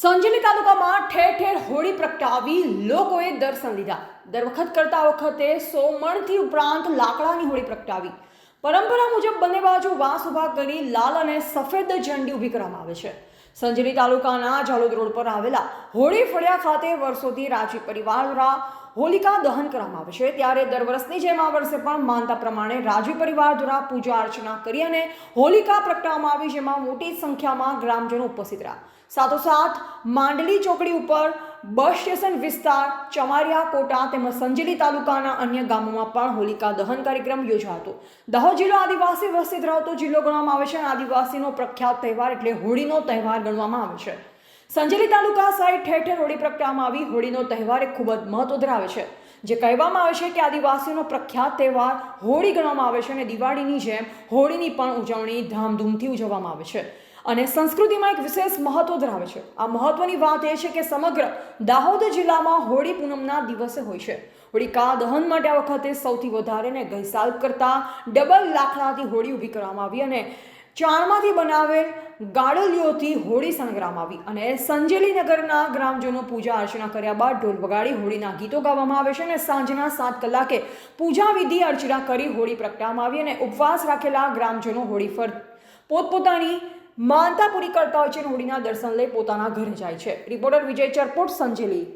સંજેલી તાલુકામાં ઠેર ઠેર હોળી પ્રગટાવી લોકોએ દર્શન લીધા. દર વખત કરતા વખતે સોમણથી ઉપરાંત લાકડાની હોળી પ્રગટાવી. પરંપરા મુજબ બંને બાજુ વાંસ ઊભા કરી લાલ અને સફેદ ઝંડી ઊભી કરવામાં આવે છે. સંજેલી તાલુકાના જાલોદ રોડ પર આવેલા હોળી ફળિયા ખાતે વર્ષોથી રાજવી પરિવાર દ્વારા હોલિકા દહન કરવામાં આવે છે. ત્યારે દર વર્ષની જેમ આ વર્ષે પણ માનતા પ્રમાણે રાજવી પરિવાર દ્વારા પૂજા અર્ચના કરી અને હોલિકા પ્રગટાવવામાં આવી, જેમાં મોટી સંખ્યામાં ગ્રામજનો ઉપસ્થિત રહ્યા. સાથોસાથ માંડલી ચોકડી ઉપર બસ સ્ટેશન વિસ્તાર, ચમારિયા કોટા તેમજ સંજેલી તાલુકાના અન્ય ગામોમાં પણ હોલિકા દહન કાર્યક્રમ યોજાતો. દાહોદ જિલ્લો આદિવાસી વસ્તી ધરાવતો જિલ્લો ગણવામાં આવે છે અને આદિવાસીનો પ્રખ્યાત તહેવાર એટલે હોળીનો તહેવાર ગણવામાં આવે છે. સંજેલી તાલુકા સાઈડ ઠેર ઠેર હોળી પ્રગટાવવામાં આવી. હોળીનો તહેવાર એ ખૂબ જ મહત્વ ધરાવે છે. જે કહેવામાં આવે છે કે આદિવાસીનો પ્રખ્યાત તહેવાર હોળી ગણવામાં આવે છે અને દિવાળીની જેમ હોળીની પણ ઉજવણી ધામધૂમથી ઉજવવામાં આવે છે. અને સંસ્કૃતિમાં એક વિશેષ મહત્વ ધરાવે છે. આ મહત્વની વાત એ છે કે સમગ્ર દાહોદ જિલ્લામાં હોળી પૂનમના દિવસે હોય છે. હોળિકા દહન માટે આ વખતે સૌથી વધારે ને ગઈ સાલ કરતાં ડબલ લાકડાથી હોળી ઊભી કરવામાં આવી અને ચાણમાંથી બનાવેલ ગાડલીઓથી હોળી સંગ્રામ આવી અને સંજેલી નગરના ગ્રામજનો પૂજા અર્ચના કર્યા બાદ ઢોલ વગાડી હોળીના ગીતો ગાવામાં આવે છે અને સાંજના સાત કલાકે પૂજા વિધિ અર્ચના કરી હોળી પ્રગટાવવામાં આવી અને ઉપવાસ રાખેલા ગ્રામજનો હોળી ફર પોતપોતાની માનતા પૂરી કરતા હોય છે હોળીના દર્શન લઈ પોતાના ઘરે જાય છે. રિપોર્ટર વિજય ચરપોટ, સંજેલી.